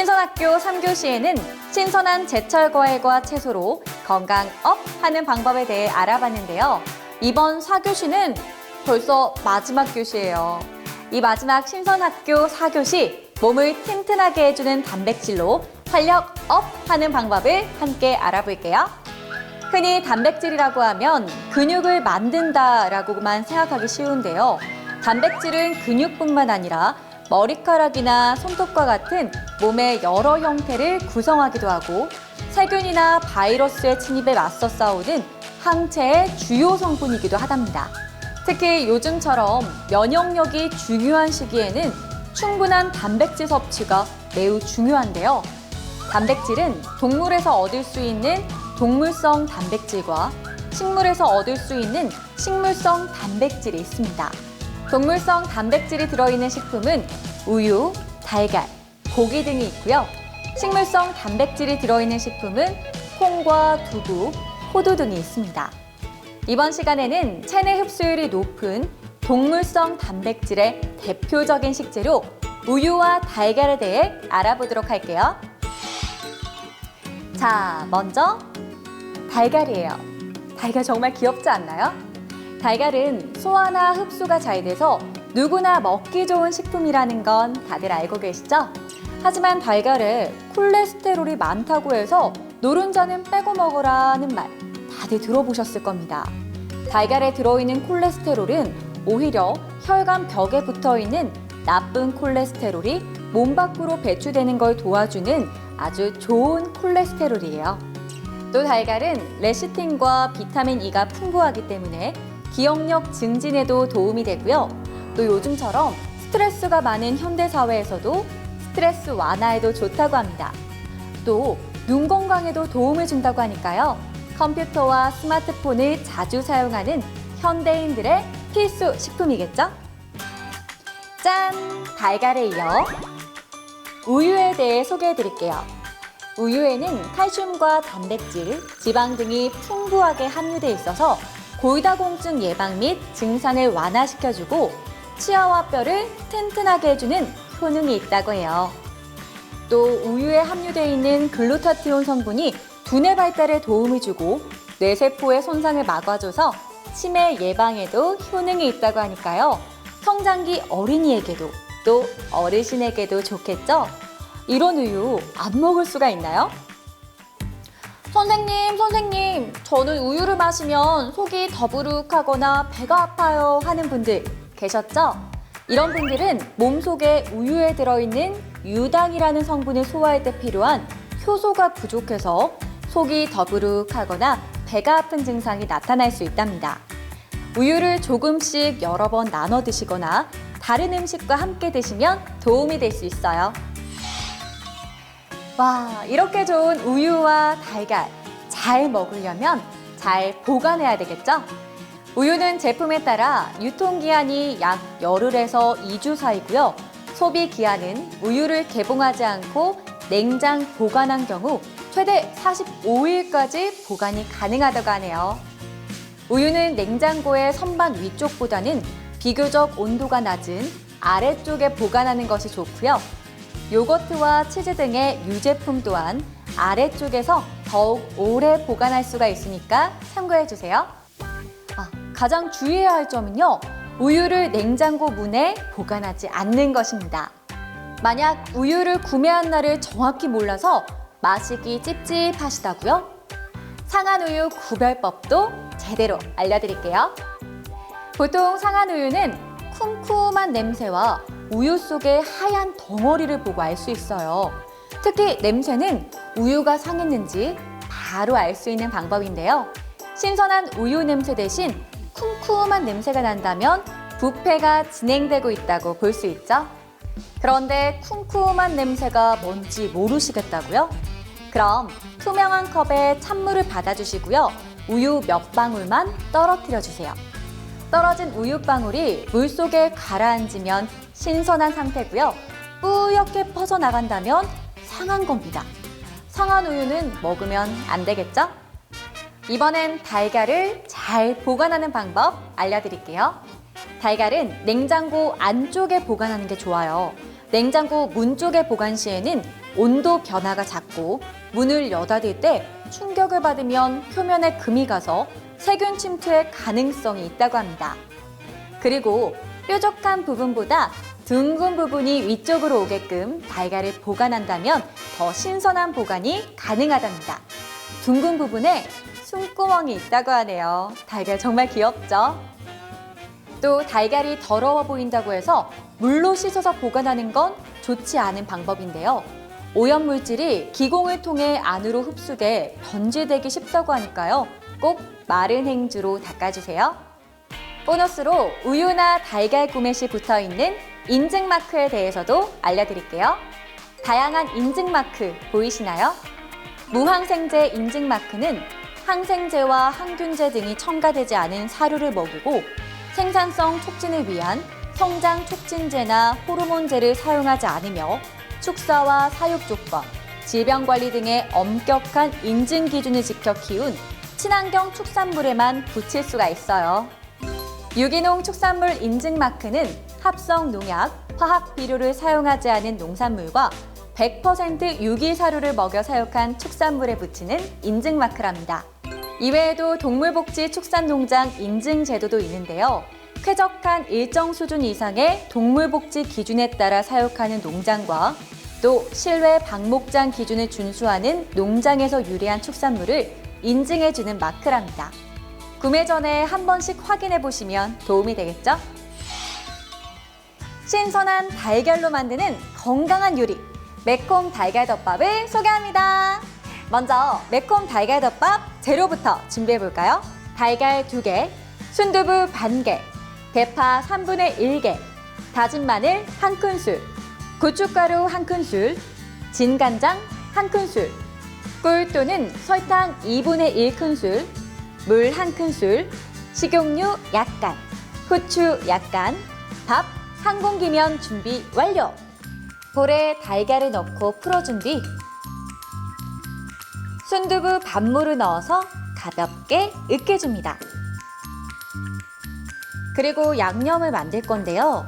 신선학교 3교시에는 신선한 제철 과일과 채소로 건강 업 하는 방법에 대해 알아봤는데요. 이번 4교시는 벌써 마지막 교시예요. 이 마지막 신선학교 4교시 몸을 튼튼하게 해주는 단백질로 활력 업 하는 방법을 함께 알아볼게요. 흔히 단백질이라고 하면 근육을 만든다라고만 생각하기 쉬운데요. 단백질은 근육뿐만 아니라 머리카락이나 손톱과 같은 몸의 여러 형태를 구성하기도 하고 세균이나 바이러스의 침입에 맞서 싸우는 항체의 주요 성분이기도 하답니다. 특히 요즘처럼 면역력이 중요한 시기에는 충분한 단백질 섭취가 매우 중요한데요. 단백질은 동물에서 얻을 수 있는 동물성 단백질과 식물에서 얻을 수 있는 식물성 단백질이 있습니다. 동물성 단백질이 들어있는 식품은 우유, 달걀, 고기 등이 있고요. 식물성 단백질이 들어있는 식품은 콩과 두부, 호두 등이 있습니다. 이번 시간에는 체내 흡수율이 높은 동물성 단백질의 대표적인 식재료 우유와 달걀에 대해 알아보도록 할게요. 자, 먼저 달걀이에요. 달걀 정말 귀엽지 않나요? 달걀은 소화나 흡수가 잘 돼서 누구나 먹기 좋은 식품이라는 건 다들 알고 계시죠? 하지만 달걀에 콜레스테롤이 많다고 해서 노른자는 빼고 먹으라는 말 다들 들어보셨을 겁니다. 달걀에 들어있는 콜레스테롤은 오히려 혈관 벽에 붙어 있는 나쁜 콜레스테롤이 몸 밖으로 배출되는 걸 도와주는 아주 좋은 콜레스테롤이에요. 또 달걀은 레시틴과 비타민 E가 풍부하기 때문에 기억력 증진에도 도움이 되고요. 또 요즘처럼 스트레스가 많은 현대 사회에서도 스트레스 완화에도 좋다고 합니다. 또 눈 건강에도 도움을 준다고 하니까요. 컴퓨터와 스마트폰을 자주 사용하는 현대인들의 필수 식품이겠죠? 짠! 달걀에 이어 우유에 대해 소개해 드릴게요. 우유에는 칼슘과 단백질, 지방 등이 풍부하게 함유돼 있어서 골다공증 예방 및 증상을 완화시켜주고 치아와 뼈를 튼튼하게 해주는 효능이 있다고 해요. 또 우유에 함유되어 있는 글루타티온 성분이 두뇌 발달에 도움을 주고 뇌세포의 손상을 막아줘서 치매 예방에도 효능이 있다고 하니까요. 성장기 어린이에게도 또 어르신에게도 좋겠죠? 이런 우유 안 먹을 수가 있나요? 선생님, 선생님, 저는 우유를 마시면 속이 더부룩하거나 배가 아파요 하는 분들 계셨죠? 이런 분들은 몸속에 우유에 들어있는 유당이라는 성분을 소화할 때 필요한 효소가 부족해서 속이 더부룩하거나 배가 아픈 증상이 나타날 수 있답니다. 우유를 조금씩 여러 번 나눠 드시거나 다른 음식과 함께 드시면 도움이 될 수 있어요. 와, 이렇게 좋은 우유와 달걀 잘 먹으려면 잘 보관해야 되겠죠? 우유는 제품에 따라 유통기한이 약 열흘에서 2주 사이고요. 소비기한은 우유를 개봉하지 않고 냉장 보관한 경우 최대 45일까지 보관이 가능하다고 하네요. 우유는 냉장고의 선반 위쪽보다는 비교적 온도가 낮은 아래쪽에 보관하는 것이 좋고요. 요거트와 치즈 등의 유제품 또한 아래쪽에서 더욱 오래 보관할 수가 있으니까 참고해 주세요. 아, 가장 주의해야 할 점은요. 우유를 냉장고 문에 보관하지 않는 것입니다. 만약 우유를 구매한 날을 정확히 몰라서 마시기 찝찝하시다고요? 상한 우유 구별법도 제대로 알려드릴게요. 보통 상한 우유는 쿰쿰한 냄새와 우유 속의 하얀 덩어리를 보고 알 수 있어요. 특히 냄새는 우유가 상했는지 바로 알 수 있는 방법인데요. 신선한 우유 냄새 대신 쿰쿰한 냄새가 난다면 부패가 진행되고 있다고 볼 수 있죠. 그런데 쿰쿰한 냄새가 뭔지 모르시겠다고요? 그럼 투명한 컵에 찬물을 받아주시고요. 우유 몇 방울만 떨어뜨려 주세요. 떨어진 우유방울이 물속에 가라앉으면 신선한 상태고요. 뿌옇게 퍼져나간다면 상한 겁니다. 상한 우유는 먹으면 안 되겠죠? 이번엔 달걀을 잘 보관하는 방법 알려드릴게요. 달걀은 냉장고 안쪽에 보관하는 게 좋아요. 냉장고 문 쪽에 보관 시에는 온도 변화가 작고 문을 여닫을 때 충격을 받으면 표면에 금이 가서 세균 침투의 가능성이 있다고 합니다. 그리고 뾰족한 부분보다 둥근 부분이 위쪽으로 오게끔 달걀을 보관한다면 더 신선한 보관이 가능하답니다. 둥근 부분에 숨구멍이 있다고 하네요. 달걀 정말 귀엽죠? 또 달걀이 더러워 보인다고 해서 물로 씻어서 보관하는 건 좋지 않은 방법인데요. 오염 물질이 기공을 통해 안으로 흡수돼 번지되기 쉽다고 하니까요. 꼭 마른 행주로 닦아주세요. 보너스로 우유나 달걀 구매 시 붙어 있는 인증 마크에 대해서도 알려드릴게요. 다양한 인증 마크 보이시나요? 무항생제 인증 마크는 항생제와 항균제 등이 첨가되지 않은 사료를 먹이고 생산성 촉진을 위한 성장 촉진제나 호르몬제를 사용하지 않으며 축사와 사육 조건, 질병 관리 등의 엄격한 인증 기준을 지켜 키운 친환경 축산물에만 붙일 수가 있어요. 유기농 축산물 인증 마크는 합성 농약, 화학 비료를 사용하지 않은 농산물과 100% 유기 사료를 먹여 사육한 축산물에 붙이는 인증 마크랍니다. 이외에도 동물복지 축산농장 인증 제도도 있는데요. 쾌적한 일정 수준 이상의 동물복지 기준에 따라 사육하는 농장과 또 실외 방목장 기준을 준수하는 농장에서 유래한 축산물을 인증해주는 마크랍니다. 구매 전에 한 번씩 확인해 보시면 도움이 되겠죠? 신선한 달걀로 만드는 건강한 요리, 매콤 달걀 덮밥을 소개합니다. 먼저 매콤 달걀 덮밥 재료부터 준비해 볼까요? 달걀 2개, 순두부 반 개, 대파 3분의 1개, 다진 마늘 1큰술, 고춧가루 1큰술, 진간장 1큰술, 꿀 또는 설탕 2분의 1큰술, 물 1큰술, 식용유 약간, 후추 약간, 밥 한 공기면 준비 완료! 볼에 달걀을 넣고 풀어준 뒤 순두부 반물을 넣어서 가볍게 으깨줍니다. 그리고 양념을 만들 건데요.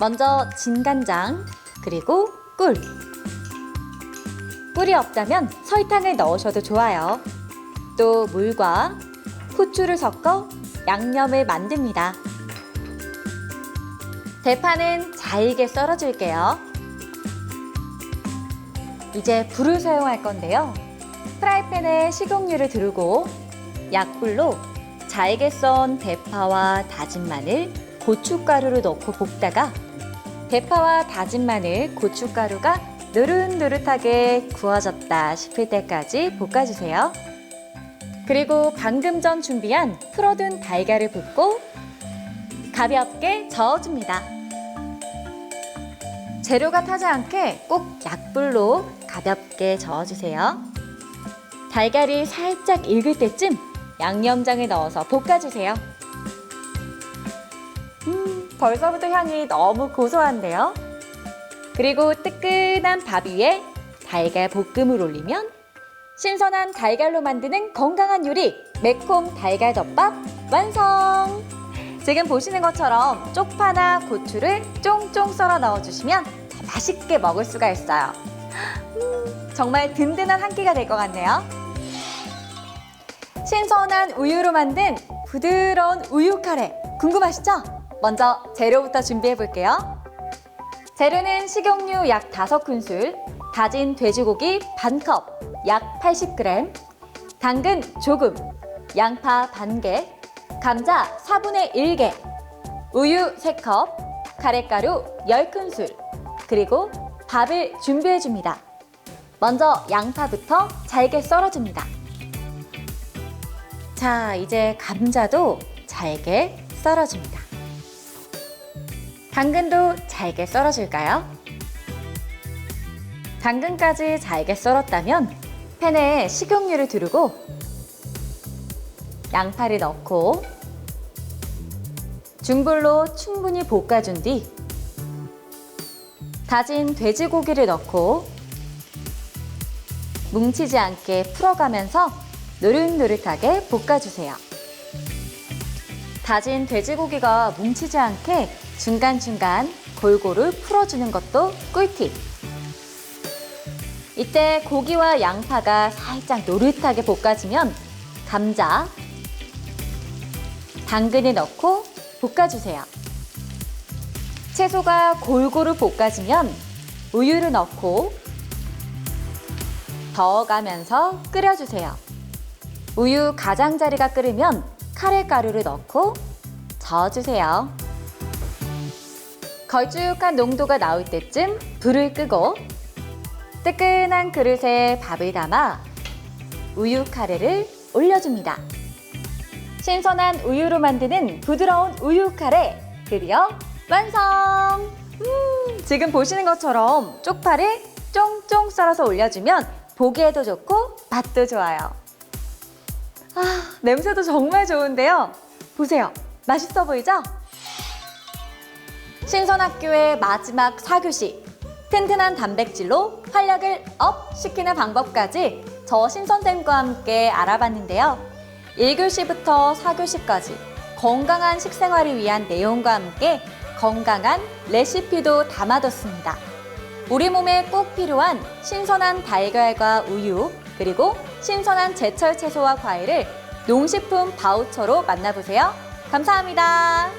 먼저 진간장, 그리고 꿀. 꿀이 없다면 설탕을 넣으셔도 좋아요. 또 물과 후추를 섞어 양념을 만듭니다. 대파는 잘게 썰어줄게요. 이제 불을 사용할 건데요. 프라이팬에 식용유를 두르고 약불로 잘게 썬 대파와 다진 마늘, 고춧가루를 넣고 볶다가 대파와 다진 마늘, 고춧가루가 노릇노릇하게 구워졌다 싶을 때까지 볶아주세요. 그리고 방금 전 준비한 풀어둔 달걀을 붓고 가볍게 저어줍니다. 재료가 타지 않게 꼭 약불로 가볍게 저어주세요. 달걀이 살짝 익을 때쯤 양념장을 넣어서 볶아주세요. 음, 벌써부터 향이 너무 고소한데요. 그리고 뜨끈한 밥 위에 달걀 볶음을 올리면 신선한 달걀로 만드는 건강한 요리 매콤 달걀 덮밥 완성! 지금 보시는 것처럼 쪽파나 고추를 쫑쫑 썰어 넣어주시면 더 맛있게 먹을 수가 있어요. 음, 정말 든든한 한 끼가 될 것 같네요. 신선한 우유로 만든 부드러운 우유 카레 궁금하시죠? 먼저 재료부터 준비해 볼게요. 재료는 식용유 약 5큰술, 다진 돼지고기 반컵, 약 80g, 당근 조금, 양파 반개, 감자 4분의 1개, 우유 3컵, 카레가루 10큰술, 그리고 밥을 준비해 줍니다. 먼저 양파부터 잘게 썰어줍니다. 자, 이제 감자도 잘게 썰어줍니다. 당근도 잘게 썰어줄까요? 당근까지 잘게 썰었다면 팬에 식용유를 두르고 양파를 넣고 중불로 충분히 볶아준 뒤 다진 돼지고기를 넣고 뭉치지 않게 풀어가면서 노릇노릇하게 볶아주세요. 다진 돼지고기가 뭉치지 않게 중간중간 골고루 풀어주는 것도 꿀팁. 이때 고기와 양파가 살짝 노릇하게 볶아지면 감자, 당근을 넣고 볶아주세요. 채소가 골고루 볶아지면 우유를 넣고 저어가면서 끓여주세요. 우유 가장자리가 끓으면 카레가루를 넣고 저어주세요. 걸쭉한 농도가 나올 때쯤 불을 끄고 뜨끈한 그릇에 밥을 담아 우유 카레를 올려줍니다. 신선한 우유로 만드는 부드러운 우유 카레 드디어 완성! 음, 지금 보시는 것처럼 쪽파를 쫑쫑 썰어서 올려주면 보기에도 좋고 맛도 좋아요. 아, 냄새도 정말 좋은데요. 보세요. 맛있어 보이죠? 신선학교의 마지막 4교시. 튼튼한 단백질로 활력을 업 시키는 방법까지 저 신선쌤과 함께 알아봤는데요. 1교시부터 4교시까지 건강한 식생활을 위한 내용과 함께 건강한 레시피도 담아뒀습니다. 우리 몸에 꼭 필요한 신선한 달걀과 우유, 그리고 신선한 제철 채소와 과일을 농식품 바우처로 만나보세요. 감사합니다.